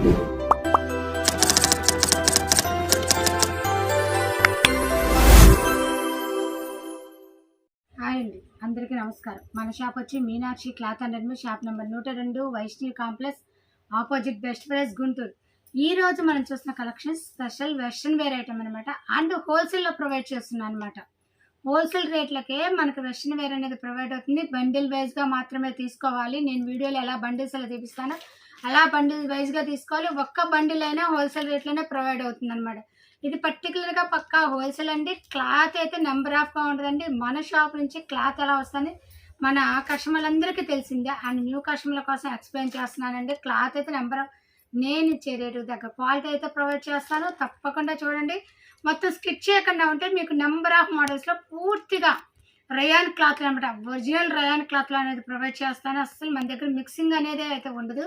Hi అండి. అందరికీ నమస్కారం. మన షాప్ వచ్చి Meenakshi cloth and Redmi shop number నూట రెండు Vaishnavi complex opposite best price Guntur. ఈ రోజు మనం చూసిన collection special western wear item అనమాట అండ్ హోల్సేల్లో ప్రొవైడ్ చేస్తున్నాను అనమాట హోల్సేల్ రేట్లకే మనకు వెస్ట్రన్ వేర్ అనేది ప్రొవైడ్ అవుతుంది. బండిల్ వైజ్గా మాత్రమే తీసుకోవాలి. నేను వీడియోలో ఎలా బండిల్స్ అలా చూపిస్తానో అలా బండిల్ వైజ్గా తీసుకోవాలి. ఒక్క బండిల్ అయినా హోల్సేల్ రేట్లోనే ప్రొవైడ్ అవుతుంది అనమాట ఇది పర్టికులర్గా పక్కా హోల్సేల్ అండి. క్లాత్ అయితే నెంబర్ ఆఫ్గా ఉంటుందండి. మన షాప్ నుంచి క్లాత్ ఎలా వస్తుంది మన కస్టమర్లందరికీ తెలిసిందే. అండ్ న్యూ కస్టమర్ల కోసం ఎక్స్ప్లెయిన్ చేస్తున్నానండి. క్లాత్ అయితే నెంబర్ నేను ఇచ్చే రేటు దగ్గర క్వాలిటీ అయితే ప్రొవైడ్ చేస్తాను. తప్పకుండా చూడండి. మొత్తం స్కిచ్ చేయకుండా ఉంటే మీకు నెంబర్ ఆఫ్ మోడల్స్లో పూర్తిగా రయాన్ క్లాత్లు అనమాట. ఒరిజినల్ రయాన్ క్లాత్లు అనేది ప్రొవైడ్ చేస్తాను. అసలు మన దగ్గర మిక్సింగ్ అనేది అయితే ఉండదు.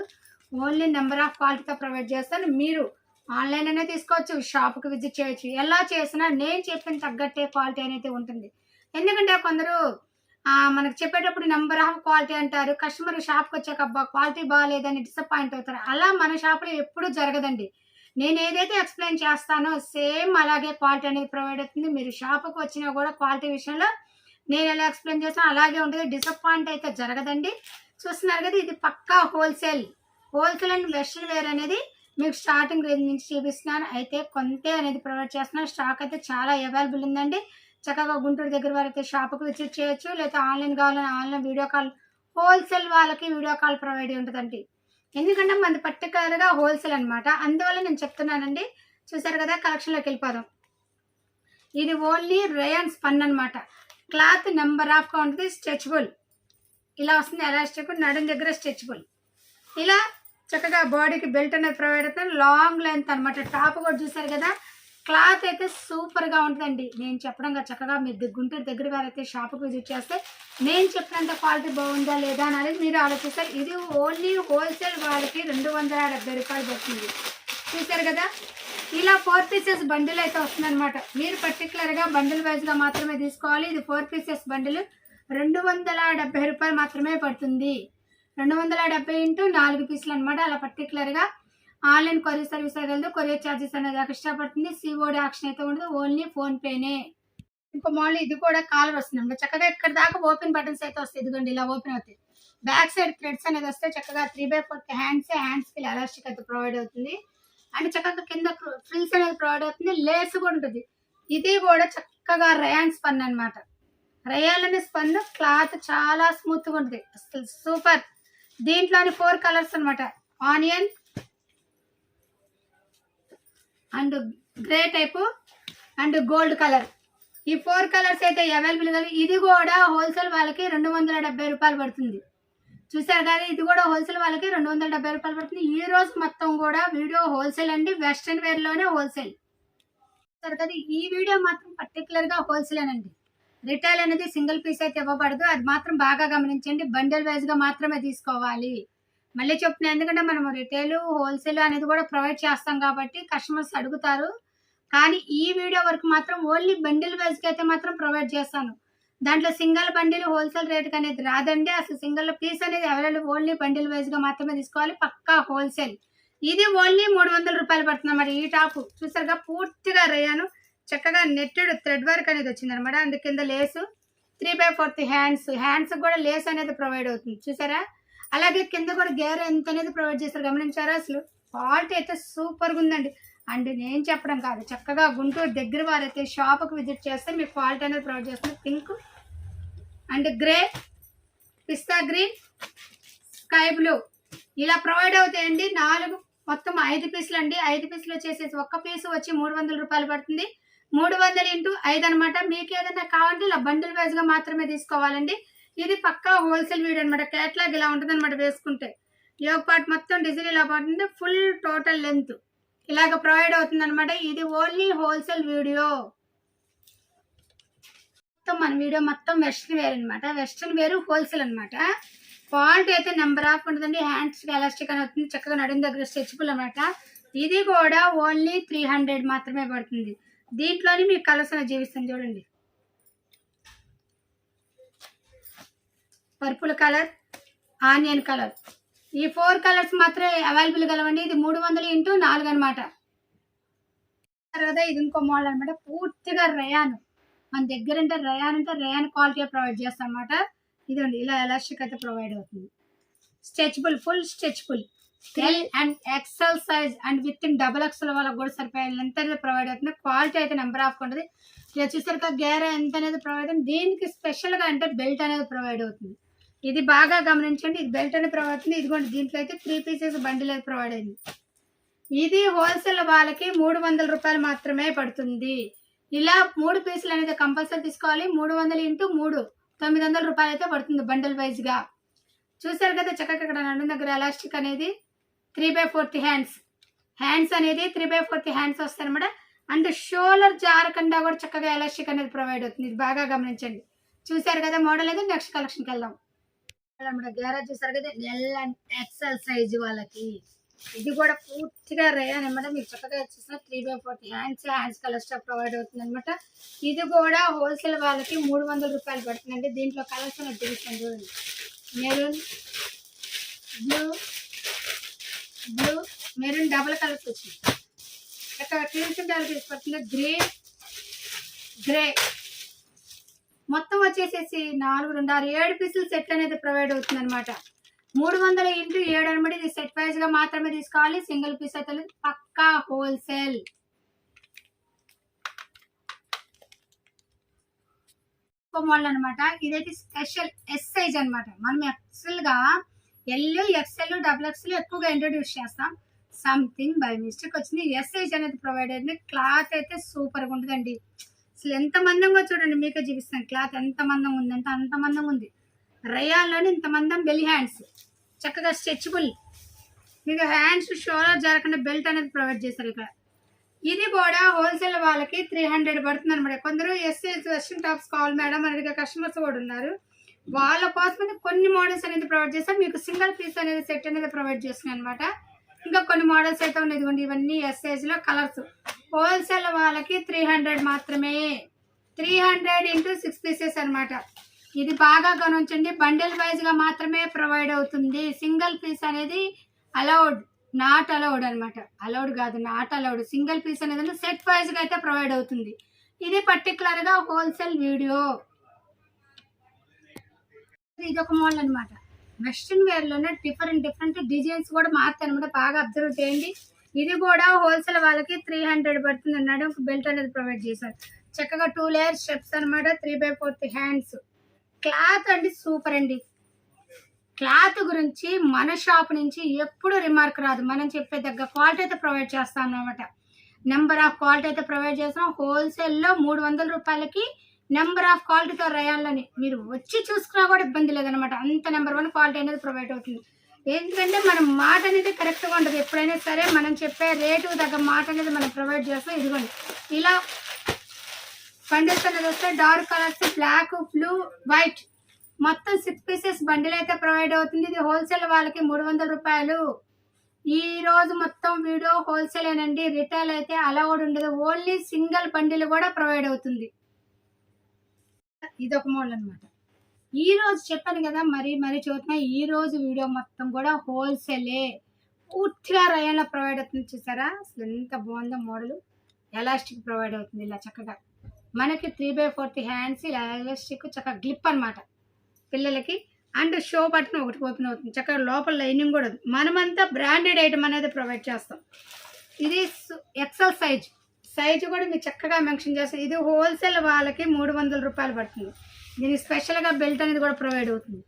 ఓన్లీ నెంబర్ ఆఫ్ క్వాలిటీతో ప్రొవైడ్ చేస్తాను. మీరు ఆన్లైన్ అనే తీసుకోవచ్చు షాప్కి విజిట్ చేయొచ్చు. ఎలా చేసినా నేను చెప్పిన తగ్గట్టే క్వాలిటీ అనేది ఉంటుంది. ఎందుకంటే కొందరు మనకు చెప్పేటప్పుడు నెంబర్ ఆఫ్ క్వాలిటీ అంటారు. కస్టమర్ షాప్కి వచ్చాక అబ్బా క్వాలిటీ బాగాలేదని డిసప్పాయింట్ అవుతారు. అలా మన షాప్లో ఎప్పుడూ జరగదండి. నేను ఏదైతే ఎక్స్ప్లెయిన్ చేస్తానో సేమ్ అలాగే క్వాలిటీ అనేది ప్రొవైడ్ అవుతుంది. మీరు షాప్కి వచ్చినా కూడా క్వాలిటీ విషయంలో నేను ఎలా ఎక్స్ప్లెయిన్ చేస్తాను అలాగే ఉంటుంది. డిసప్పాయింట్ అయితే జరగదండి. చూస్తున్నారు కదా ఇది పక్కా wholesale. Wholesale and western wear అనేది మీకు స్టార్టింగ్ రేంజ్ నుంచి చూపిస్తున్నాను. అయితే కొంతే అనేది ప్రొవైడ్ చేస్తున్నాను. స్టాక్ అయితే చాలా అవైలబుల్ ఉందండి. చక్కగా గుంటూరు దగ్గర వారైతే షాప్కి విజిట్ చేయొచ్చు. లేకపోతే ఆన్లైన్ కావాలని ఆన్లైన్ వీడియో కాల్ హోల్సేల్ వాళ్ళకి వీడియో కాల్ ప్రొవైడ్ ఉంటుందండి. ఎందుకంటే మనది పర్టికులర్గా హోల్సేల్ అనమాట అందువల్ల నేను చెప్తున్నానండి. చూసారు కదా కలెక్షన్లోకి వెళ్ళిపోదాం. ఇది ఓన్లీ రయాన్ స్పన్ అనమాట క్లాత్ నెంబర్ ఆఫ్గా ఉంటుంది స్ట్రెచబుల్. ఇలా వస్తుంది ఎలాస్టిక్ నడుం దగ్గర స్ట్రెచబుల్. ఇలా చక్కగా బాడీకి బెల్ట్ అనేది ప్రొవైడ్ అవుతుంది. లాంగ్ లెంత్ అనమాట టాప్ కూడా చూసారు కదా? క్లాత్ అయితే సూపర్గా ఉంటుందండి. నేను చెప్పడంగా చక్కగా మీరు ది- గుంటూరు దగ్గర వారైతే షాప్కి విజిట్ చేస్తే నేను చెప్పినంత క్వాలిటీ బాగుందా లేదా అనేది మీరు ఆలోచిస్తారు. ఇది ఓన్లీ హోల్సేల్ వాళ్ళకి రెండు వందల డెబ్బై రూపాయలు పడుతుంది. చూసారు కదా? ఇలా ఫోర్ పీసెస్ బండిల్ అయితే వస్తుందన్నమాట. మీరు పర్టికులర్గా బండిల్ వైజ్గా మాత్రమే తీసుకోవాలి. ఇది ఫోర్ పీసెస్ బండిల్ రెండు వందల డెబ్బై రూపాయలు మాత్రమే పడుతుంది. రెండు వందల డెబ్బై ఇంటూ నాలుగు పీసులు అనమాట అలా పర్టికులర్గా ఆన్లైన్ కొరియర్ సర్వీస్ అయితే కొరియర్ ఛార్జెస్ అనేది ఎక్స్ట్రా పడుతుంది సిఓడి ఆప్షన్ అయితే ఉండదు. ఓన్లీ ఫోన్ పేనే ఇంకో మోడల్ ఇది కూడా కాలర్ వస్తుంది చక్కగా ఇక్కడ దాకా ఓపెన్ బటన్స్ అయితే వస్తాయి. ఇదిగోండి ఇలా ఓపెన్ అవుతాయి. బ్యాక్ సైడ్ థ్రెడ్స్ అనేది వస్తే చక్కగా త్రీ బై ఫోర్ హ్యాండ్స్ హ్యాండ్స్కి ఎలాస్టిక్ అయితే ప్రొవైడ్ అవుతుంది. అండ్ చక్కగా కింద ఫ్రిల్స్ అనేది ప్రొవైడ్ అవుతుంది. లేస్ కూడా ఉంటుంది. ఇది కూడా చక్కగా రయాన్ స్పన్ అనమాట రయాన్ అనే స్పన్ క్లాత్ చాలా స్మూత్గా ఉంటుంది. అసలు సూపర్ దీంట్లోని ఫోర్ కలర్స్ అనమాట onion and grey type and gold colour. ఈ ఫోర్ కలర్స్ అయితే అవైలబుల్ కదా? ఇది కూడా హోల్సేల్ వాళ్ళకి రెండు వందల డెబ్బై రూపాయలు పడుతుంది. చూసారు కదా? ఇది కూడా హోల్సేల్ వాళ్ళకి రెండు వందల డెబ్బై రూపాయలు పడుతుంది. ఈ రోజు మొత్తం కూడా వీడియో హోల్సేల్ అండి. వెస్ట్రన్ వేర్లోనే హోల్సేల్. చూసారు కదా? ఈ వీడియో మాత్రం పర్టికులర్గా హోల్సేల్ అండి రిటైల్ అనేది సింగిల్ పీస్ అయితే ఇవ్వబడదు. అది మాత్రం బాగా గమనించండి. బండల్ వైజ్గా మాత్రమే తీసుకోవాలి. మళ్ళీ చెప్తున్నాను ఎందుకంటే మనం రిటైల్ హోల్సేల్ అనేది కూడా ప్రొవైడ్ చేస్తాం కాబట్టి కస్టమర్స్ అడుగుతారు. కానీ ఈ వీడియో వరకు మాత్రం ఓన్లీ బండిల్ వైజ్కి అయితే మాత్రం ప్రొవైడ్ చేస్తాను. దాంట్లో సింగిల్ బండిల్ హోల్సేల్ రేట్ అనేది రాదండి. అసలు సింగిల్ పీస్ అనేది అవైలబుల్ ఓన్లీ బండిల్ వైజ్గా మాత్రమే తీసుకోవాలి. పక్కా హోల్సేల్. ఇది ఓన్లీ మూడు వందల రూపాయలు పడుతుంది అన్నమాట ఈ టాప్. చూసారుగా? పూర్తిగా రేయాను. చక్కగా నెట్టెడ్ థ్రెడ్ వర్క్ అనేది వచ్చింది అనమాట అందు కింద lace. Three by fourth hands. Hands కూడా లేస్ అనేది ప్రొవైడ్ అవుతుంది. చూసారా? అలాగే కింద కూడా గేర్ ఎంత అనేది ప్రొవైడ్ చేస్తారు గమనించారా అసలు? క్వాలిటీ అయితే సూపర్గా ఉందండి. అండ్ నేను చెప్పడం కాదు. చక్కగా గుంటూరు దగ్గర వారైతే షాప్కి విజిట్ చేస్తే మీకు క్వాలిటీ అనేది ప్రొవైడ్ చేస్తుంది. Pink and grey pista green sky blue. ఇలా ప్రొవైడ్ అవుతాయండి. నాలుగు మొత్తం ఐదు పీసులు అండి ఐదు పీసులు వచ్చేసేసి ఒక్క పీసు వచ్చి మూడు వందల రూపాయలు పడుతుంది. మూడు వందలు ఇంటూ ఐదు అనమాట మీకు ఏదైనా కావాలంటే ఇలా బండిల్ వైజ్గా మాత్రమే తీసుకోవాలండి. ఇది పక్కా హోల్సేల్ వీడియో అనమాట కేటలాగ్ ఇలా ఉంటుంది అనమాట వేసుకుంటే. యోగ పార్ట్ మొత్తం డిజైన్ ఇలా పడుతుంది. Full total length. ఇలాగ ప్రొవైడ్ అవుతుంది అనమాట ఇది ఓన్లీ హోల్సేల్ వీడియో. మొత్తం మన వీడియో మొత్తం వెస్ట్రన్ వేర్ అనమాట వెస్ట్రన్ వేరు హోల్సేల్ అనమాట క్వాలిటీ అయితే నెంబర్ ఆఫ్ ఉంటుందండి. హ్యాండ్స్ ఎలాస్టిక్ అని అవుతుంది చక్కగా నడుం దగ్గర స్ట్రెచ్బుల్ అనమాట ఇది కూడా ఓన్లీ త్రీ హండ్రెడ్ మాత్రమే పడుతుంది. దీంట్లోని మీకు కలర్స్ జీవిస్తుంది జీవిస్తాను చూడండి. Purple colour onion colour. ఈ ఫోర్ కలర్స్ మాత్రమే అవైలబుల్ కలవండి ఇది మూడు వందలు ఇంటూ నాలుగు అనమాట తర్వాత ఇది ఇంకో మోడల్ అనమాట పూర్తిగా రయాన్. మన దగ్గర అంటే రయాన్ అంటే రయాన్ క్వాలిటీ ప్రొవైడ్ చేస్తాం అనమాట ఇదండి ఇలా ఎలాస్టిక్ అయితే ప్రొవైడ్ అవుతుంది. Stretchable full stretchable. L and XL size and with in double XL వాళ్ళకి కూడా సరిపోయే లెంత్ అనేది ప్రొవైడ్ అవుతుంది. క్వాలిటీ అయితే నెంబర్ ఆఫ్ ఉంటుంది. ఇలా చూసారుగా గేర ఎంత అనేది ప్రొవైడ్ అవుతుంది. దీనికి స్పెషల్గా అంటే బెల్ట్ అనేది ప్రొవైడ్ అవుతుంది. ఇది బాగా గమనించండి. ఇది బెల్ట్ అనేది ప్రొవైడ్ అవుతుంది. ఇదిగోండి దీంట్లో అయితే త్రీ పీసెస్ బండిల్ అయితే ప్రొవైడ్ అయింది. ఇది హోల్సేల్ వాళ్ళకి మూడు వందల రూపాయలు మాత్రమే పడుతుంది. ఇలా మూడు పీసులు అనేది కంపల్సరీ తీసుకోవాలి. మూడు వందలు ఇంటూ మూడు తొమ్మిది వందల రూపాయలు అయితే పడుతుంది బండిల్ వైజ్గా చూసారు కదా చక్కగా ఇక్కడ నడుం దగ్గర ఎలాస్టిక్ అనేది three by fourth hands. Hands అనేది త్రీ బై ఫోర్త్ హ్యాండ్స్ వస్తాయి అనమాట అండ్ షోల్డర్ జారకుండా కూడా చక్కగా ఎలాస్టిక్ అనేది ప్రొవైడ్ అవుతుంది. ఇది బాగా గమనించండి. చూసారు కదా మోడల్ అయితే నెక్స్ట్ కలెక్షన్కి వెళ్దాం. అనమాట గ్యారేజ్ చూసారు కదా? ఎల్ అండ్ ఎక్సెల్ సైజ్ వాళ్ళకి. ఇది కూడా పూర్తిగా రేయన్ అనమాట మీరు చక్కగా చూసిన three by fourth hands hands colour provide అవుతుంది అనమాట ఇది కూడా హోల్సేల్ వాళ్ళకి మూడు వందల రూపాయలు పడుతుందండి. దీంట్లో కలర్స్ అనేది చూడండి. Maroon blue blue maroon double colours వచ్చింది ఇక్కడ క్రీమ్స్ డబుల్ తీసుకొస్తుంది గ్రే గ్రే. మొత్తం వచ్చేసేసి నాలుగు రెండు ఆరు ఏడు పీసులు సెట్ అనేది ప్రొవైడ్ అవుతుంది అనమాట మూడు వందల ఇంటూ ఏడు అనమాట ఇది సెట్ వైజ్గా మాత్రమే తీసుకోవాలి. సింగిల్ పీస్ అయితే పక్కా హోల్సేల్ మోడల్ అనమాట ఇదైతే స్పెషల్ ఎస్ సైజ్ అనమాట మనం XL L XL double XL ఎక్కువగా ఇంట్రొడ్యూస్ చేస్తాం. సంథింగ్ బై మిస్టేక్ వచ్చింది. ఎస్ఐజ్ అనేది ప్రొవైడ్ అయింది క్లాత్ అయితే సూపర్గా ఉంటుందండి. అసలు ఎంత మందంగా చూడండి మీకే చూపిస్తాను. క్లాత్ ఎంత మందంగా ఉందంటే అంత మందంగా ఉంది. రయాల్లోని ఇంత మందం బెల్ హ్యాండ్స్ చక్కగా స్ట్రెచబుల్ మీకు హ్యాండ్స్ షోలో జరగకుండా బెల్ట్ అనేది ప్రొవైడ్ చేశారు ఇక్కడ. ఇది కూడా హోల్సేల్ వాళ్ళకి త్రీ హండ్రెడ్ పడుతుంది అనమాట కొందరు ఎస్సీ వెస్ట్రన్ టాప్స్ కావాలి మేడం అని అడిగే కస్టమర్స్ కూడా ఉన్నారు. వాళ్ళ కోసమని కొన్ని మోడల్స్ అనేది ప్రొవైడ్ చేస్తాం మీకు సింగిల్ పీస్ అనేది సెట్ అనేది ప్రొవైడ్ చేస్తున్నాయి అనమాట ఇంకా కొన్ని మోడల్స్ అయితే ఉన్నాయి. ఇదిగోండి ఇవన్నీ ఎస్ఏజ్లో కలర్స్ హోల్సేల్ వాళ్ళకి త్రీ హండ్రెడ్ మాత్రమే. Three hundred into six pieces అనమాట ఇది బాగా గమనించండి. బండిల్ వైజ్గా మాత్రమే ప్రొవైడ్ అవుతుంది. సింగిల్ పీస్ అనేది అలౌడ్ నాట్ అలౌడ్ అనమాట అలౌడ్ కాదు నాట్ అలౌడ్ సింగిల్ పీస్ అనేది సెట్ వైజ్గా అయితే ప్రొవైడ్ అవుతుంది. ఇది పర్టికులర్గా హోల్సేల్ వీడియో ఇది ఒక మోడల్ అనమాట వెస్ట్రన్ వేర్లోనే డిఫరెంట్ డిఫరెంట్ డిజైన్స్ కూడా మారుతాయి అనమాట బాగా అబ్జర్వ్ చేయండి. ఇది కూడా హోల్సేల్ వాళ్ళకి త్రీ హండ్రెడ్ పడుతుంది అన్నాడు. బెల్ట్ అనేది ప్రొవైడ్ చేశారు. చక్కగా టూ లేయర్ స్టెప్స్ అనమాట three by fourth hands cloth అండి సూపర్ అండి. క్లాత్ గురించి మన షాప్ నుంచి ఎప్పుడు రిమార్క్ రాదు. మనం చెప్పే తగ్గ క్వాలిటీ అయితే ప్రొవైడ్ చేస్తాం అనమాట నెంబర్ ఆఫ్ క్వాలిటీ అయితే ప్రొవైడ్ చేస్తాం. హోల్సేల్లో మూడు వందల రూపాయలకి నెంబర్ ఆఫ్ క్వాలిటీతో రాయాలని మీరు వచ్చి చూసుకున్నా కూడా ఇబ్బంది లేదనమాట అంత నెంబర్ వన్ క్వాలిటీ అనేది ప్రొవైడ్ అవుతుంది. ఎందుకంటే మనం మాట అనేది కరెక్ట్గా ఉంటుంది. ఎప్పుడైనా సరే మనం చెప్పే రేటు తగ్గ మాట అనేది మనం ప్రొవైడ్ చేస్తాం. ఇదిగోండి. ఇలా బండిల్స్ అనేది వస్తే dark colours black blue white మొత్తం సిక్స్ పీసెస్ బండిల్ అయితే ప్రొవైడ్ అవుతుంది. ఇది హోల్సేల్ వాళ్ళకి మూడు వందల రూపాయలు. ఈ రోజు మొత్తం వీడియో హోల్సేల్ అండి రిటైల్ అయితే అలౌడ్ ఉండదు. ఓన్లీ సింగిల్ బండిల్ కూడా ప్రొవైడ్ అవుతుంది. ఇది ఒక మోడల్ అనమాట ఈ రోజు చెప్పాను కదా మరి మరి చూస్తున్నా ఈ రోజు వీడియో మొత్తం కూడా హోల్సేలే పూర్తిగా రయాన్లో ప్రొవైడ్ అవుతుంది చూసారా? అసలు ఎంత బాగుందో మోడల్ ఎలాస్టిక్ ప్రొవైడ్ అవుతుంది ఇలా చక్కగా. మనకి త్రీ బై ఫోర్త్ హ్యాండ్స్ ఇలా ఎలాస్టిక్ చక్కగా గ్లిప్ అన్నమాట. పిల్లలకి. అండ్ షో బటన్ ఒకటి ఓపెన్ అవుతుంది. చక్కగా లోపల లైనింగ్ కూడా ఉంది. మనమంతా బ్రాండెడ్ ఐటమ్ అనేది ప్రొవైడ్ చేస్తాం. ఇది ఎక్సెల్ సైజ్ సైజు కూడా మీరు చక్కగా మెన్షన్ చేస్తాం ఇది హోల్సేల్ వాళ్ళకి మూడు వందల రూపాయలు పడుతుంది. దీనికి స్పెషల్గా బెల్ట్ అనేది కూడా ప్రొవైడ్ అవుతుంది.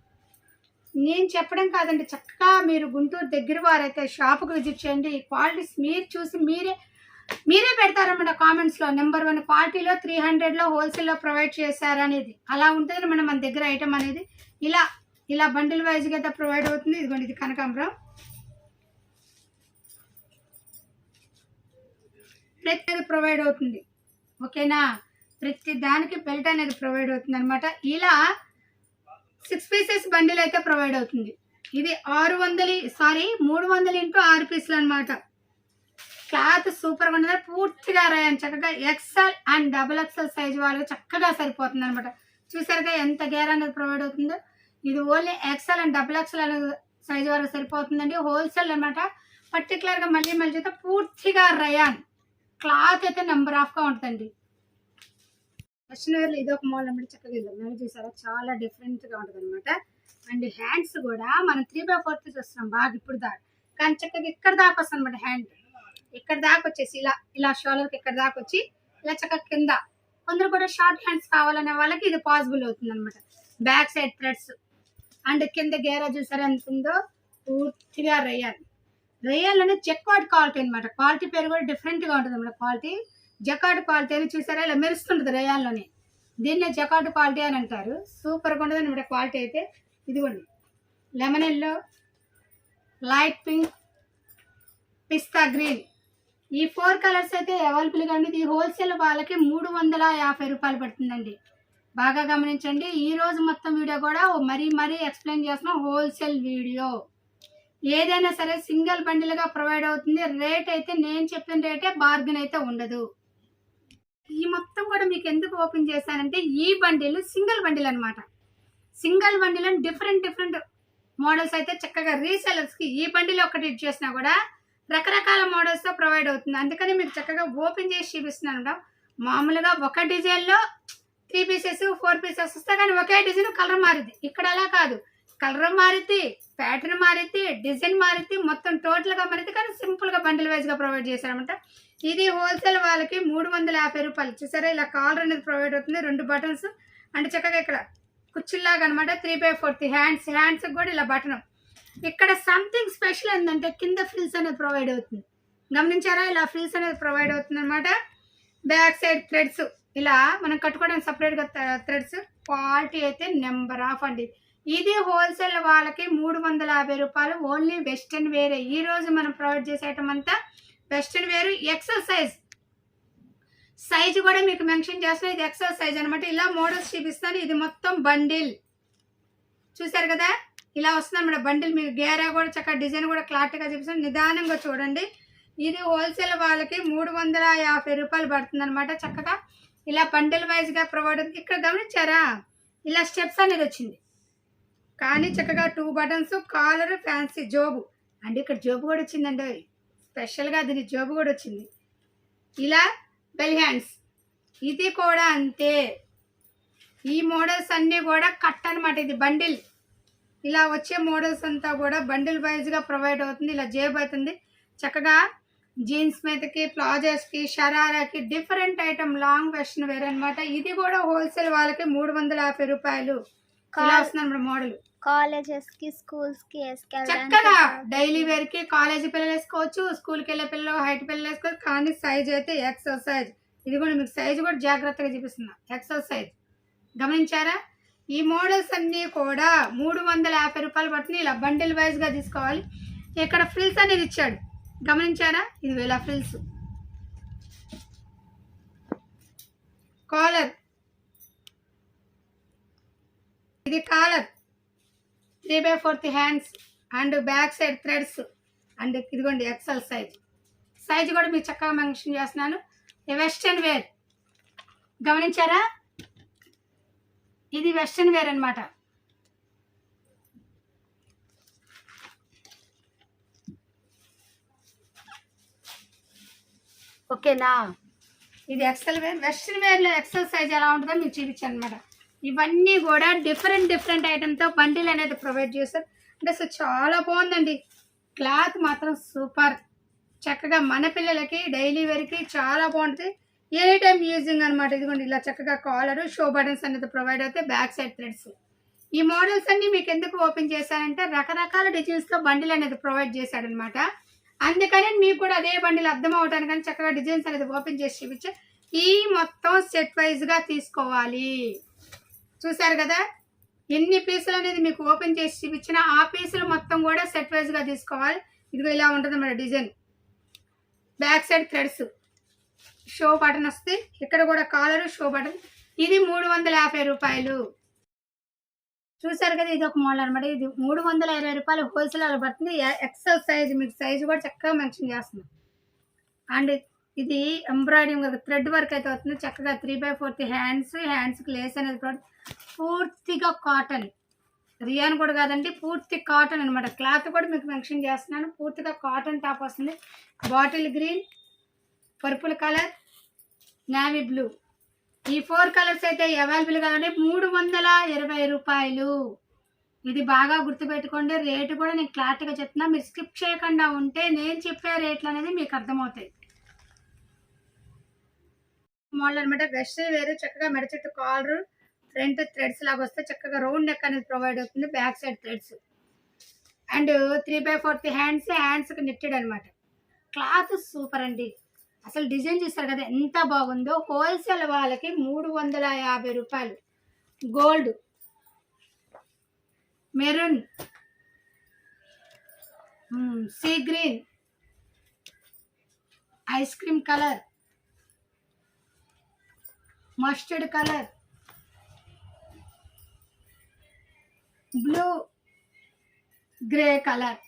నేను చెప్పడం కాదండి చక్కగా మీరు గుంటూరు దగ్గర వారైతే షాప్కి విజిట్ చేయండి. క్వాలిటీస్ మీరు చూసి మీరే మీరే పెడతారన్నమాట కామెంట్స్లో. నెంబర్ వన్ క్వాలిటీలో త్రీ హండ్రెడ్లో హోల్సేల్లో ప్రొవైడ్ చేశారనేది. అలా ఉంటుంది మన మన దగ్గర ఐటమ్ అనేది ఇలా ఇలా బండిల్ వైజ్గా అయితే ప్రొవైడ్ అవుతుంది. ఇదిగోండి ఇది కనకాంబరం. ప్రతి అనేది ప్రొవైడ్ అవుతుంది. ఓకేనా? ప్రతి దానికి బెల్ట్ అనేది ప్రొవైడ్ అవుతుంది అనమాట ఇలా సిక్స్ పీసెస్ బండిల్ అయితే ప్రొవైడ్ అవుతుంది. ఇది ఆరు వందలు సారీ మూడు వందలు ఇంటూ ఆరు పీసులు అనమాట క్లాత్ సూపర్గా ఉన్నది? పూర్తిగా రాయాలి. చక్కగా XL and double XL size వాళ్ళకి చక్కగా సరిపోతుంది అనమాట చూసారుగా ఎంత గేర్ అనేది ప్రొవైడ్ అవుతుందో? ఇది only XL and double XL అనేది సైజు వాళ్ళకి సరిపోతుందండి. హోల్సేల్ అనమాట పర్టికులర్గా మళ్ళీ మళ్ళీ చేస్తే పూర్తిగా రయాన్ క్లాత్ అయితే నెంబర్ ఆఫ్గా ఉంటుందండి. ఫస్ట్ వేర్లో ఇది ఒక మోడల్ అనమాట చక్కగా ఇది చూసారా? చాలా డిఫరెంట్గా ఉంటుంది అనమాట అండ్ హ్యాండ్స్ కూడా మనం త్రీ బై ఫోర్త్ చూస్తున్నాం. బాగా ఇప్పుడు దాకా. కానీ చక్కగా ఇక్కడ దాకా వస్తుంది అనమాట హ్యాండ్ ఇక్కడ దాకా వచ్చేసి ఇలా ఇలా షోల్డర్కి ఇక్కడ దాకా వచ్చి ఇలా చక్కగా కింద. కొందరు కూడా షార్ట్ హ్యాండ్స్ కావాలనే వాళ్ళకి ఇది పాసిబుల్ అవుతుంది అనమాట బ్యాక్ సైడ్ థ్రెడ్స్ అండ్ కింద గేరా చూసారా ఎంత ఉందో? పూర్తిగా రయ్యాలి రొయ్యలు అనేది జక్వాడ్ క్వాలిటీ అనమాట క్వాలిటీ పేరు కూడా డిఫరెంట్గా ఉంటుంది అనమాట క్వాలిటీ. జకాడ్ క్వాలిటీ అని చూసారా? ఇలా మెరుస్తుంటుంది రొయ్యాల్లోనే దీన్నే జకాట్ క్వాలిటీ అని అంటారు. సూపర్గా ఉంటుంది అనమాట క్వాలిటీ అయితే. ఇదిగోండి. Lemon yellow light pink pista green. ఈ ఫోర్ కలర్స్ అయితే అవైలబుల్గా ఉండేది. ఈ హోల్సేల్ వాళ్ళకి మూడు వందల యాభై రూపాయలు పడుతుందండి. బాగా గమనించండి. ఈరోజు మొత్తం వీడియో కూడా మరీ మరీ ఎక్స్ప్లెయిన్ చేస్తున్నాం హోల్సేల్ వీడియో. ఏదైనా సరే సింగిల్ బండిల్గా ప్రొవైడ్ అవుతుంది. రేట్ అయితే నేను చెప్పిన రేటే బార్గెన్ అయితే ఉండదు. ఈ మొత్తం కూడా మీకు ఎందుకు ఓపెన్ చేశానంటే ఈ బండిల్ సింగిల్ బండిల్ అనమాట single bundle different different models అయితే చక్కగా రీసెలర్స్కి ఈ బండిలో ఒకటి ఇచ్చేసినా కూడా రకరకాల మోడల్స్తో ప్రొవైడ్ అవుతుంది. అందుకని మీకు చక్కగా ఓపెన్ చేసి చూపిస్తున్నాను మేడం. మామూలుగా ఒక డిజైన్లో త్రీ పీసెస్ ఫోర్ పీసెస్ వస్తే కానీ ఒకే డిజైన్ కలర్ మారింది ఇక్కడ అలా కాదు. కలర్ మారితే ప్యాటర్న్ మారితే డిజైన్ మారితే మొత్తం టోటల్గా మారితే కానీ సింపుల్గా బండిల్ వైజ్గా ప్రొవైడ్ చేశారనమాట ఇది హోల్సేల్ వాళ్ళకి మూడు వందల యాభై రూపాయలు. చూసారా ఇలా కాలర్ అనేది ప్రొవైడ్ అవుతుంది. రెండు బటన్స్. అంటే చక్కగా ఇక్కడ కుర్చీలాగా అనమాట త్రీ బై ఫోర్త్ హ్యాండ్స్. హ్యాండ్స్కి కూడా ఇలా బటన్. ఇక్కడ సంథింగ్ స్పెషల్ ఏంటంటే కింద ఫ్రిల్స్ అనేది ప్రొవైడ్ అవుతుంది. గమనించారా? ఇలా ఫ్రిల్స్ అనేది ప్రొవైడ్ అవుతుంది అనమాట బ్యాక్ సైడ్ థ్రెడ్స్. ఇలా మనం కట్టుకోవడానికి సపరేట్గా థ్రెడ్స్. క్వాలిటీ అయితే నెంబర్ ఆఫ్ అండి. ఇది హోల్సేల్ వాళ్ళకి మూడు వందల యాభై రూపాయలు ఓన్లీ వెస్ట్రన్ వేరే. ఈ రోజు మనం ప్రొవైడ్ చేసే ఐటమ్ అంతా వెస్ట్రన్ వేరు ఎక్సెల్ సైజ్. సైజ్ కూడా మీకు మెన్షన్ చేస్తాను ఇది ఎక్సెల్ సైజ్ అనమాట ఇలా మోడల్స్ చూపిస్తాను. ఇది మొత్తం బండిల్. చూసారు కదా? ఇలా వస్తుంది అనమాట బండిల్. మీకు గేరా కూడా చక్కగా డిజైన్ కూడా క్లారిటీగా చూపిస్తాను. నిదానంగా చూడండి. ఇది హోల్సేల్ వాళ్ళకి మూడు వందల యాభై రూపాయలు పడుతుంది అనమాట చక్కగా. ఇలా బండిల్ వైజ్గా ప్రొవైడ్ అవుతుంది ఇక్కడ గమనించారా? ఇలా స్టెప్స్ అనేది వచ్చింది. కానీ చక్కగా టూ బటన్స్ కాలర్ ఫ్యాన్సీ జోబు. అండ్ ఇక్కడ జోబు కూడా వచ్చిందండి. స్పెషల్గా దీని జోబు కూడా వచ్చింది. ఇలా బెల్ హ్యాండ్స్ ఇది కూడా అంతే. ఈ మోడల్స్ అన్నీ కూడా కట్ అనమాట ఇది బండిల్ ఇలా వచ్చే మోడల్స్ అంతా కూడా బండిల్ వైజ్గా ప్రొవైడ్ అవుతుంది ఇలా జేబు అవుతుంది. చక్కగా జీన్స్ మీదకి ప్లాజర్స్కి షరారాకి different item long west wear అనమాట ఇది కూడా హోల్సేల్ వాళ్ళకి మూడు వందల యాభై రూపాయలు. ఇలా మోడల్. కాలేజెస్కి స్కూల్స్కి చక్కగా డైలీ వేర్కి కాలేజీ పిల్లలు వేసుకోవచ్చు స్కూల్కి వెళ్ళే పిల్లలు హైట్ పిల్లలు వేసుకోవచ్చు కానీ సైజ్ అయితే ఎక్సెల్ సైజ్ ఇది కూడా మీకు సైజ్ కూడా జాగ్రత్తగా చూపిస్తున్నా. ఎక్సెల్ సైజ్ గమనించారా? ఈ మోడల్స్ అన్నీ కూడా మూడు వందల యాభై రూపాయలు పడుతుంది ఇలా బండిల్ వైజ్గా తీసుకోవాలి. ఇక్కడ ఫ్రిల్స్ అనేది ఇచ్చాడు. గమనించారా? ఇది ఇలా ఫ్రిల్స్. కాలర్. ఇది collar three by fourth hands and back side threads and ఇదిగోండి ఎక్సెల్ సైజ్ సైజ్ కూడా మీకు చక్కగా మెన్షన్ చేస్తున్నాను. వెస్ట్రన్ వేర్ గమనించారా? ఇది వెస్ట్రన్ వేర్ అన్నమాట. ఓకేనా ఇది ఎక్సెల్ వేర్ వెస్ట్రన్ వేర్లో ఎక్సెల్ సైజ్ ఎలా ఉంటుందో మీకు చూపించాను అనమాట ఇవన్నీ కూడా డిఫరెంట్ డిఫరెంట్ ఐటమ్తో బండిల్ అనేది ప్రొవైడ్ చేస్తారు. అంటే అసలు చాలా బాగుందండి. క్లాత్ మాత్రం సూపర్. చక్కగా మన పిల్లలకి డైలీ వేర్కి చాలా బాగుంటుంది. ఏ టైం యూజింగ్ అనమాట ఇదిగోండి ఇలా చక్కగా కాలరు షో బటన్స్ అనేది ప్రొవైడ్ అవుతాయి బ్యాక్ సైడ్ థ్రెడ్స్ ఈ మోడల్స్ అన్ని మీకు ఎందుకు ఓపెన్ చేశారంటే రకరకాల డిజైన్స్తో బండిల్ అనేది ప్రొవైడ్ చేశాడనమాట అందుకని మీకు కూడా అదే బండిల్ అర్థం అవటానికి కానీ చక్కగా డిజైన్స్ అనేది ఓపెన్ చేసి చూపించి ఈ మొత్తం సెట్ వైజ్గా తీసుకోవాలి. చూశారు కదా? ఎన్ని పీసులు అనేది మీకు ఓపెన్ చేసి చూపించిన ఆ పీసులు మొత్తం కూడా సెట్ వైజ్గా తీసుకోవాలి. ఇదిగో ఇలా ఉంటుంది మన design. Back side threads show button వస్తే ఇక్కడ కూడా కాలర్ షో బటన్ ఇది మూడు వందల యాభై రూపాయలు. చూసారు కదా? ఇది ఒక మోడల్ అనమాట ఇది మూడు వందల ఇరవై రూపాయలు హోల్సేల్ అలా పడుతుంది. ఎక్సెల్ సైజ్ మీకు సైజ్ కూడా చక్కగా మెన్షన్ చేస్తున్నాం. అండ్ ఇది ఎంబ్రాయిడింగ్ థ్రెడ్ వర్క్ అయితే వస్తుంది. చక్కగా త్రీ బై ఫోర్త్ హ్యాండ్స్ హ్యాండ్స్కి లేస్ అనేది ప్రోడక్ట్ పూర్తిగా కాటన్ రియాన్ కూడా కాదండి పూర్తి కాటన్ అనమాట క్లాత్ కూడా మీకు మెన్షన్ చేస్తున్నాను. పూర్తిగా కాటన్ టాప్ వస్తుంది. Bottle green purple colour navy blue ఈ ఫోర్ కలర్స్ అయితే అవైలబుల్ కాదండి మూడు వందల ఇరవై రూపాయలు. ఇది బాగా గుర్తుపెట్టుకోండి. రేటు కూడా నేను క్లారిటీగా చెప్తున్నా. మీరు స్కిప్ చేయకుండా ఉంటే నేను చెప్పే రేట్లు అనేది మీకు అర్థమవుతాయి. మోడల్ అనమాట. వెస్ట్ వేరు చక్కగా మెడ చుట్టూ కాలర్ ఫ్రంట్ థ్రెడ్స్ లాగా వస్తే చక్కగా రౌండ్ నెక్ అనేది ప్రొవైడ్ అవుతుంది back side threads and three by fourth hands హ్యాండ్స్కి నెట్టెడ్ అనమాట. క్లాత్ సూపర్ అండి. అసలు డిజైన్ చూస్తారు కదా ఎంత బాగుందో. హోల్సేల్ వాళ్ళకి మూడు వందల యాభై రూపాయలు. Gold maroon sea green ice cream colour mustard colour blue grey colour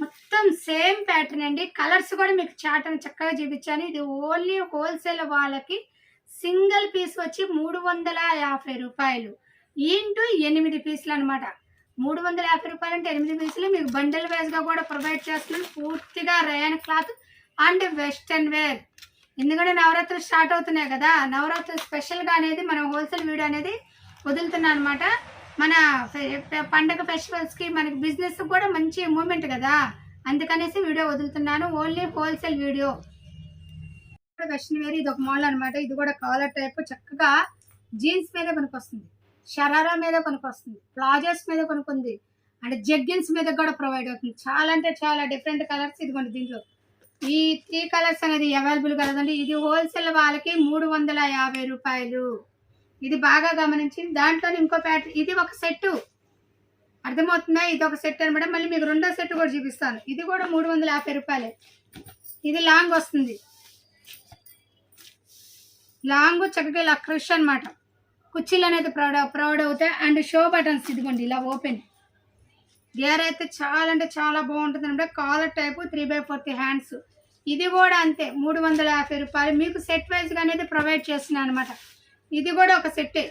మొత్తం సేమ్ ప్యాటర్న్ అండి. కలర్స్ కూడా మీకు చాటను చక్కగా చూపించాను. ఇది ఓన్లీ హోల్సేల్ వాళ్ళకి సింగిల్ పీస్ వచ్చి మూడు వందల యాభై రూపాయలు. ఇంటూ ఎనిమిది పీసులు అనమాట మూడు వందల యాభై రూపాయలు అంటే ఎనిమిది పీసులు మీకు బండల్ వైజ్గా కూడా ప్రొవైడ్ చేస్తున్నాను. పూర్తిగా rayon cloth and western wear ఎందుకంటే నవరాత్రులు స్టార్ట్ అవుతున్నాయి కదా. నవరాత్రులు స్పెషల్గా అనేది మనం హోల్సేల్ వీడియో అనేది వదులుతున్నాను అనమాట మన పండగ ఫెస్టివల్స్కి మనకి బిజినెస్ కూడా మంచి మూమెంట్ కదా. అందుకనేసి video వదులుతున్నాను. Only wholesale video western wear ఇది ఒక మోడల్ అనమాట ఇది కూడా కాలర్ టైప్ చక్కగా జీన్స్ మీద కొనుక్కొస్తుంది. షరారా మీద కొనుక్కొస్తుంది. ప్లాజోస్ మీద కొనుక్కుంది. అంటే జగ్గిన్స్ మీద కూడా ప్రొవైడ్ అవుతుంది. చాలా అంటే చాలా డిఫరెంట్ కలర్స్ ఇదిగోండి దీంట్లో. ఈ త్రీ కలర్స్ అనేది అవైలబుల్ కలదండి ఇది హోల్సేల్ వాళ్ళకి మూడు వందల యాభై రూపాయలు. ఇది బాగా గమనించి దాంట్లో ఇంకో ప్యాటర్న్ ఇది ఒక సెట్టు. అర్థమవుతుందా? ఇది ఒక సెట్ అనమాట మళ్ళీ మీకు రెండో సెట్ కూడా చూపిస్తాను. ఇది కూడా మూడు వందల యాభై రూపాయలే. ఇది లాంగ్ వస్తుంది. లాంగ్ చక్కగా ఇలా క్రష్ అనమాట కుర్చీలు అనేది ప్రౌడ్ ప్రౌడ్ అవుతాయి. అండ్ షో బటన్స్ ఇదిగోండి ఇలా ఓపెన్. గేర్ అయితే చాలా అంటే చాలా బాగుంటుంది అనమాట collar type three by fourth hands. ఇది కూడా అంతే మూడు వందల యాభై రూపాయలు. మీకు సెట్ వైజ్గా అనేది ప్రొవైడ్ చేస్తున్నాను అనమాట. ఇది కూడా ఒక సెట్టే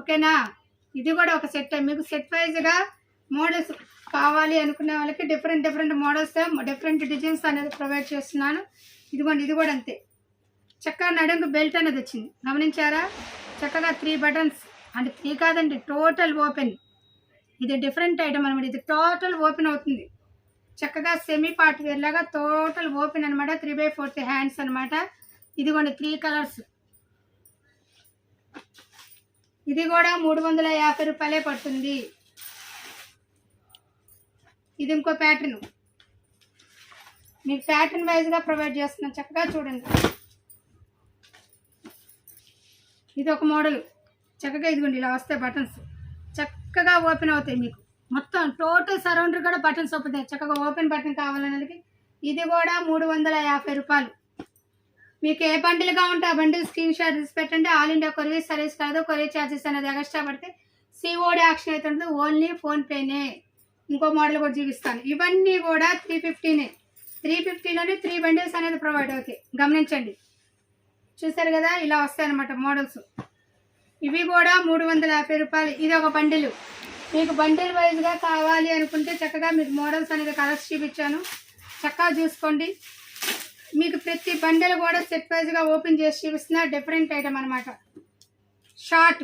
ఓకేనా? ఇది కూడా ఒక సెట్టే మీకు సెట్ వైజ్గా మోడల్స్ కావాలి అనుకునే వాళ్ళకి different different models different designs అనేది ప్రొవైడ్ చేస్తున్నాను. ఇదిగోండి ఇది కూడా అంతే. చక్కగా నడుంకు బెల్ట్ అనేది వచ్చింది. గమనించారా? చక్కగా త్రీ బటన్స్ అంటే త్రీ కాదండి టోటల్ ఓపెన్ ఇది డిఫరెంట్ ఐటమ్ అనమాట ఇది టోటల్ ఓపెన్ అవుతుంది. చక్కగా సెమీ పార్ట్ వేర్ లాగా టోటల్ ఓపెన్ అనమాట త్రీ బై ఫోర్త్ హ్యాండ్స్ అనమాట ఇదిగోండి త్రీ కలర్స్ ఇది కూడా మూడు వందల యాభై రూపాయలే పడుతుంది. ఇది ఇంకో ప్యాటర్న్ మీకు ప్యాటర్న్ వైజ్గా ప్రొవైడ్ చేస్తున్నాం చక్కగా చూడండి. ఇది ఒక మోడల్ చక్కగా ఇదిగోండి ఇలా వస్తాయి బటన్స్ చక్కగా ఓపెన్ అవుతాయి మీకు. మొత్తం టోటల్ సరౌండర్ కూడా బటన్స్ ఓపెన్ చక్కగా ఓపెన్ బటన్ కావాలన్నది ఇది కూడా మూడు వందల యాభై రూపాయలు. మీకు ఏ బండిల్గా ఉంటే ఆ బండిల్ స్క్రీన్ షాట్ తీసి పెట్టండి. ఆల్ ఇండియా కొరియర్ సర్వీస్ కాదు కొరియర్ ఛార్జెస్ అనేది ఎక్స్ట్రా పడితే సిఓడి యాక్షన్ అయితే ఉంటుంది. ఓన్లీ ఫోన్పేనే ఇంకో మోడల్ కూడా చూపిస్తాను. ఇవన్నీ కూడా త్రీ ఫిఫ్టీనే త్రీ ఫిఫ్టీలోనే త్రీ బండిల్స్ అనేది ప్రొవైడ్ అవుతాయి. గమనించండి. చూసారు కదా ఇలా వస్తాయి అన్నమాట మోడల్స్ ఇవి కూడా మూడు వందల యాభై రూపాయలు. ఇది ఒక బండిలు. మీకు బండిల్ వైజ్గా కావాలి అనుకుంటే చక్కగా మీకు మోడల్స్ అనేది కలర్స్ చూపించాను. చక్కగా చూసుకోండి. మీకు ప్రతి బండిల్ కూడా సెట్ వైజ్గా ఓపెన్ చేసి చూపిస్తున్నా డిఫరెంట్ ఐటమ్ అనమాట షార్ట్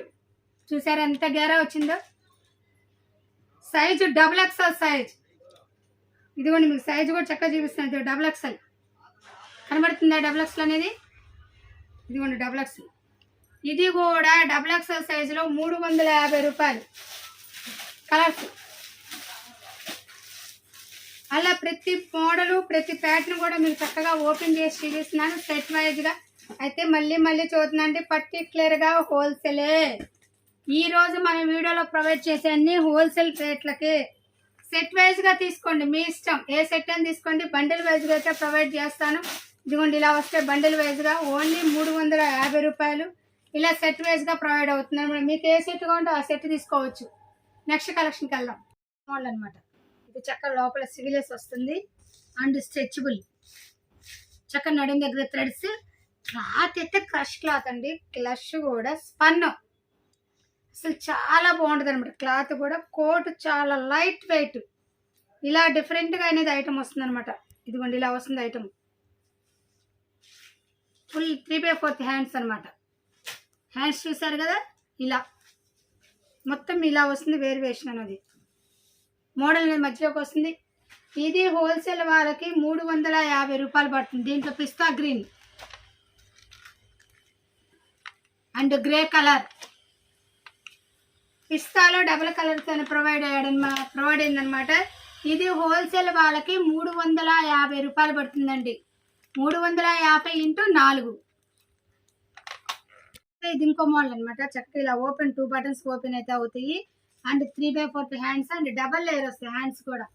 చూసారా ఎంత గేరా వచ్చిందో? సైజు డబుల్ ఎక్స్ఎల్ సైజ్ ఇదిగోండి మీకు సైజు కూడా చక్కగా చూపిస్తున్నాను. ఇది డబుల్ ఎక్స్ఎల్ కనబడుతుందా డబుల్ ఎక్స్ఎల్ అనేది? ఇదిగోండి డబుల్ ఎక్స్ఎల్ ఇది కూడా డబుల్ ఎక్స్ఎల్ సైజులో మూడు వందల యాభై రూపాయలు. కలర్స్. అలా ప్రతి మోడలు ప్రతి ప్యాటర్న్ కూడా మీరు చక్కగా ఓపెన్ చేసి చూపిస్తున్నాను సెట్ వైజ్గా అయితే మళ్ళీ మళ్ళీ చూస్తున్నాండి పర్టికులర్గా హోల్సేలే. ఈరోజు మన వీడియోలో ప్రొవైడ్ చేసే అన్ని హోల్సేల్ రేట్లకి సెట్ వైజ్గా తీసుకోండి. మీ ఇష్టం. ఏ సెట్ అని తీసుకోండి. బండిల్ వైజ్గా అయితే ప్రొవైడ్ చేస్తాను. ఇదిగోండి ఇలా వస్తే బండిల్ వైజ్గా ఓన్లీ మూడు వందల యాభై రూపాయలు ఇలా సెట్ వైజ్గా ప్రొవైడ్ అవుతుంది మీకు ఏ సెట్ కావాలంటే ఆ సెట్ తీసుకోవచ్చు. నెక్స్ట్ కలెక్షన్కి వెళ్దాం. మోడల్ అనమాట ఇది చక్కగా లోపల సివిలెస్ వస్తుంది. అండ్ స్ట్రెచబుల్ చక్కగా నడుం దగ్గర థ్రెడ్స్. క్లాత్ అయితే క్రష్ క్లాత్ అండి. క్లష్ కూడా స్పన్. అసలు చాలా బాగుంటుంది అనమాట క్లాత్ కూడా కోట్ చాలా లైట్ వెయిట్. ఇలా డిఫరెంట్గా అనేది ఐటమ్ వస్తుంది అనమాట ఇదిగోండి ఇలా వస్తుంది item full three by fourth hands అనమాట హ్యాండ్స్ చూసారు కదా? ఇలా. మొత్తం ఇలా వస్తుంది వేరియేషన్ అనేది. మోడల్ అనేది మధ్యలోకి వస్తుంది. ఇది హోల్సేల్ వాళ్ళకి మూడు వందల యాభై రూపాయలు పడుతుంది. దీంట్లో pista green and grey colour పిస్తాలో double కలర్తో ప్రొవైడ్ అయ్యాడనమా ప్రొవైడ్ అయిందనమాట. ఇది హోల్సేల్ వాళ్ళకి మూడు వందల యాభై రూపాయలు పడుతుందండి. మూడు వందల యాభై ఇంటూ నాలుగు. ఇది ఇంకో మోడల్ అనమాట చక్కగా ఇలా ఓపెన్ టూ బటన్స్ ఓపెన్ అయితే అవుతాయి. And three by fourth hands and double layer వస్తాయి హ్యాండ్స్ కూడా.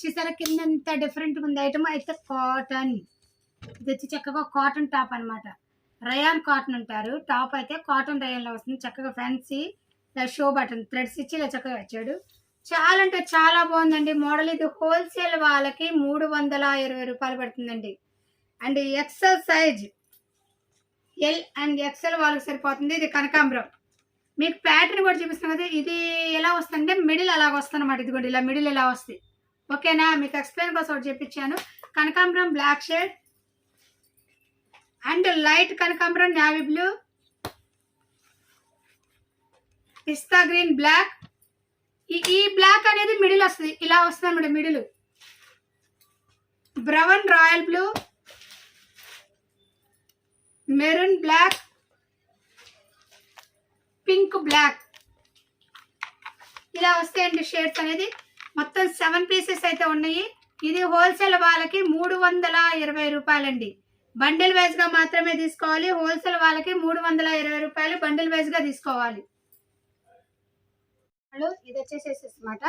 చూసారా? కింద ఎంత డిఫరెంట్ ఉంది. ఐటమ్ అయితే కాటన్ ఇది వచ్చి చక్కగా కాటన్ టాప్ అన్నమాట. రయాన్ కాటన్ అంటారు. టాప్ అయితే కాటన్ రయాన్లో వస్తుంది. చక్కగా ఫ్యాన్సీ షో బటన్ థ్రెడ్స్ ఇచ్చి ఇలా చక్కగా వచ్చాడు. చాలా అంటే చాలా బాగుందండి. మోడల్ ఇది హోల్సేల్ వాళ్ళకి మూడు వందల ఇరవై రూపాయలు పడుతుందండి. And XL size L and XL వాళ్ళకి సరిపోతుంది. ఇది కనకాంబరం. మీకు ప్యాటర్న్ కూడా చూపిస్తాను కదా ఇది ఎలా వస్తుందంటే మిడిల్ అలాగ వస్తుందన్నమాట. ఇదిగోండి ఇలా మిడిల్ ఎలా వస్తుంది ఓకేనా? మీకు ఎక్స్ప్లెయిన్ కోసం ఒకటి చెప్పించాను కనకాంబరం బ్లాక్ షేడ్ అండ్ లైట్ కనకాంబరం navy blue. Pista green black. ఈ ఈ బ్లాక్ అనేది మిడిల్ వస్తుంది. ఇలా వస్తుంది అనమాట middle. Brown royal blue. Maroon black pink black. ఇలా వస్తాయండి షేడ్స్ అనేది. మొత్తం సెవెన్ పీసెస్ అయితే ఉన్నాయి. ఇది హోల్సేల్ వాళ్ళకి మూడు వందల ఇరవై రూపాయలండి. బండిల్ వైజ్గా మాత్రమే తీసుకోవాలి. హోల్సేల్ వాళ్ళకి మూడు వందల ఇరవై రూపాయలు బండిల్ వైజ్గా తీసుకోవాలి. ఇది వచ్చేసేసి అనమాట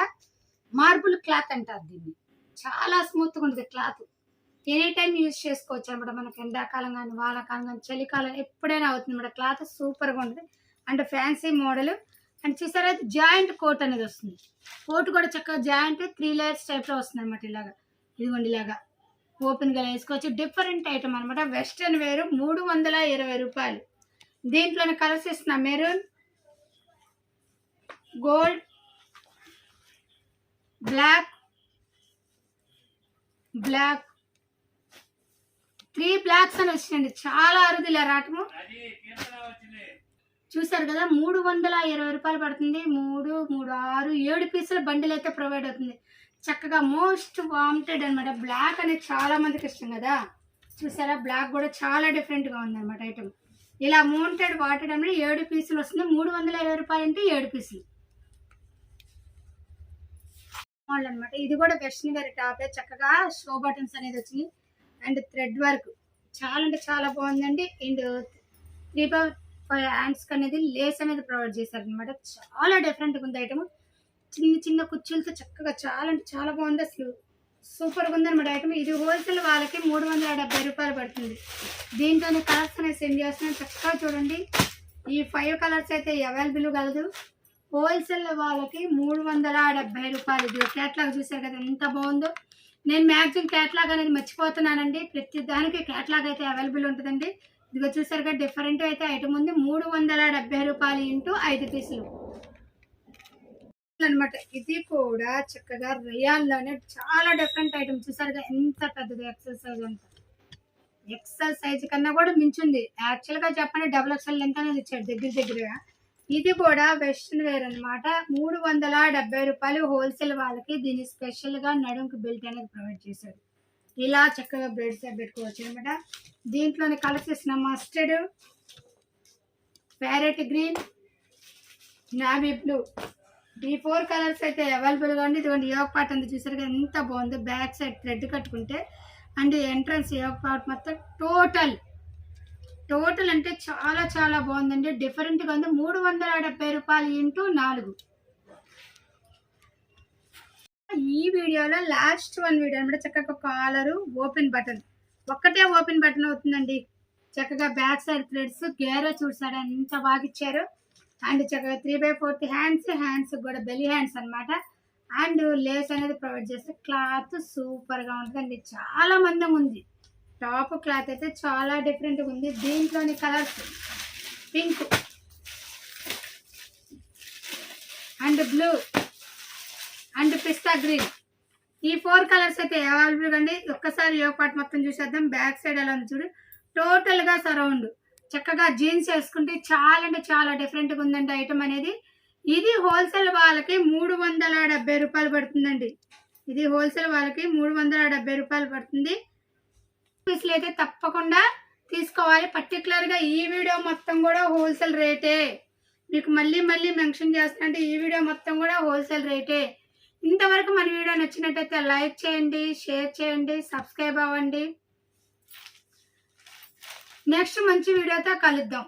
మార్బుల్ క్లాత్ అంటారు దీన్ని. చాలా స్మూత్గా ఉంటుంది క్లాత్. ఎనీ టైం యూజ్ చేసుకోవచ్చు అనమాట. మనకి ఎండాకాలం కానీ వానాకాలం కానీ చలికాలం ఎప్పుడైనా అవుతుంది అనమాట. క్లాత్ సూపర్గా ఉంటుంది. And fancy model. అండ్ చూసారా జాయింట్ కోట్ అనేది వస్తుంది. కోట్ కూడా చక్కగా జాయింట్ త్రీ లేయర్స్ టైప్లో వస్తుంది అనమాట ఇలాగా. ఇదిగోండి ఇలాగా. ఓపెన్గా వేసుకోవచ్చు. డిఫరెంట్ ఐటమ్ అనమాట. వెస్ట్రన్ వేరు మూడు వందల ఇరవై రూపాయలు. దీంట్లోనే కలర్స్ ఇస్తున్నా maroon gold black black three blacks అని వచ్చినాయండి. చాలా అరుదు ఇలా రావటము చూసారు కదా మూడు వందల ఇరవై రూపాయలు పడుతుంది. మూడు మూడు ఆరు ఏడు పీసుల బండిల్ అయితే ప్రొవైడ్ అవుతుంది. చక్కగా మోస్ట్ వాంటెడ్ అన్నమాట. బ్లాక్ అనేది చాలా మందికి ఇష్టం కదా. చూసారా? బ్లాక్ కూడా చాలా డిఫరెంట్గా ఉంది అనమాట ఐటమ్ ఇలా మౌంటెడ్ వాటెడ్ అనేది ఏడు పీసులు వస్తుంది. మూడు వందల ఇరవై రూపాయలు అంటే ఏడు పీసులు. అనమాట ఇది కూడా వెస్ట్రన్ వేర్ టాప్ చక్కగా షో బటన్స్ అనేది వచ్చింది. అండ్ థ్రెడ్ వర్క్ చాలా అంటే చాలా బాగుందండి. అండ్ త్రీ బై ఫైవ్ హ్యాండ్స్కి అనేది లేస్ అనేది ప్రొవైడ్ చేశారనమాట చాలా డిఫరెంట్గా ఉంది ఐటమ్ చిన్న చిన్న కుర్చీలతో చక్కగా చాలా అంటే చాలా బాగుంది. అసలు సూపర్గా ఉందన్నమాట ఐటమ్ ఇది హోల్సేల్ వాళ్ళకి మూడు వందల డెబ్బై రూపాయలు పడుతుంది. దీంట్లోనే కలర్స్ అనేది సెండ్ చేస్తున్నాను చక్కగా చూడండి. ఈ ఫైవ్ కలర్స్ అయితే అవైలబుల్ కలదు. హోల్సేల్ వాళ్ళకి మూడు వందల డెబ్బై రూపాయలు. ఇది ఎట్లా చూసారు కదా ఎంత బాగుందో. నేను మ్యాక్సిమం క్యాట్లాగ్ అనేది మర్చిపోతున్నానండి. ప్రతి దానికి క్యాట్లాగ్ అయితే అవైలబుల్ ఉంటుందండి. ఇదిగో చూసారుగా డిఫరెంట్ అయితే ఐటమ్ ఉంది. మూడు వందల డెబ్బై రూపాయలు ఇంటూ ఐదు పీసులు. అనమాట ఇది కూడా చక్కగా రియాల్లోనే చాలా డిఫరెంట్ ఐటమ్ చూసారుగా ఎంత పెద్దది ఎక్సెల్ సైజ్ అంత. ఎక్సెల్ సైజ్ కన్నా కూడా మించుంది. యాక్చువల్గా చెప్పండి డబుల్ ఎక్సెల్ ఎంత అనేది ఇచ్చాడు దగ్గర దగ్గరగా. ఇది కూడా వెస్ట్రన్ వేర్ అనమాట మూడు వందల డెబ్బై రూపాయలు హోల్సేల్ వాళ్ళకి దీన్ని స్పెషల్గా నడుంకి బెల్ట్ అనేది ప్రొవైడ్ చేశారు. ఇలా చక్కగా బ్రెడ్స్ పెట్టుకోవచ్చు అనమాట దీంట్లోని కలర్స్ ఇస్తున్న mustard parrot green navy blue ఈ ఫోర్ కలర్స్ అయితే అవైలబుల్గా ఉంది ఇదిగోండి యోగ పార్ట్ అంతా చూసారు కదా ఎంత బాగుంది. బ్యాక్ సైడ్ థ్రెడ్ కట్టుకుంటే అండ్ ఎంట్రన్స్ యోగ పార్ట్ మొత్తం టోటల్ టోటల్ అంటే చాలా చాలా బాగుందండి. డిఫరెంట్గా ఉంది. మూడు వందల డెబ్బై రూపాయలు ఇంటూ నాలుగు. ఈ వీడియోలో లాస్ట్ వన్ వీడియో అనమాట. చక్కగా కాలరు ఓపెన్ బటన్ ఒక్కటే ఓపెన్ బటన్ అవుతుందండి. చక్కగా బ్యాక్ సైడ్ థ్రెడ్స్ గేరే చూసాడు ఎంత బాగా ఇచ్చారు. అండ్ చక్కగా three by fourth hands hands కూడా బెలి హ్యాండ్స్ అన్నమాట అండ్ లేస్ అనేది ప్రొవైడ్ చేస్తే క్లాత్ సూపర్గా ఉంటుందండి. చాలా మందం ఉంది. టాప్ క్లాత్ అయితే చాలా డిఫరెంట్గా ఉంది. దీంట్లోని colours pink and blue and pista green. ఈ ఫోర్ కలర్స్ అయితే అవైలబుల్ అండి. ఒక్కసారి యోగ పార్ట్ మొత్తం చూసేద్దాం. బ్యాక్ సైడ్ ఎలా ఉంది చూడు. టోటల్గా సరౌండ్. చక్కగా జీన్స్ వేసుకుంటే చాలా అంటే చాలా డిఫరెంట్గా ఉందండి ఐటమ్ అనేది. ఇది హోల్సేల్ వాళ్ళకి మూడు వందల డెబ్బై రూపాయలు పడుతుందండి. ఇది హోల్సేల్ వాళ్ళకి మూడు వందల డెబ్బై రూపాయలు పడుతుంది. పీసులు అయితే తప్పకుండా తీసుకోవాలి. పర్టికులర్గా ఈ వీడియో మొత్తం కూడా హోల్సేల్ రేటే మీకు మళ్ళీ మళ్ళీ మెన్షన్ చేస్తున్నట్టు ఈ వీడియో మొత్తం కూడా హోల్సేల్ రేటే ఇంతవరకు మన వీడియో నచ్చినట్టయితే లైక్ చేయండి షేర్ చేయండి సబ్స్క్రైబ్ అవ్వండి. నెక్స్ట్ మంచి వీడియోతో కలుద్దాం.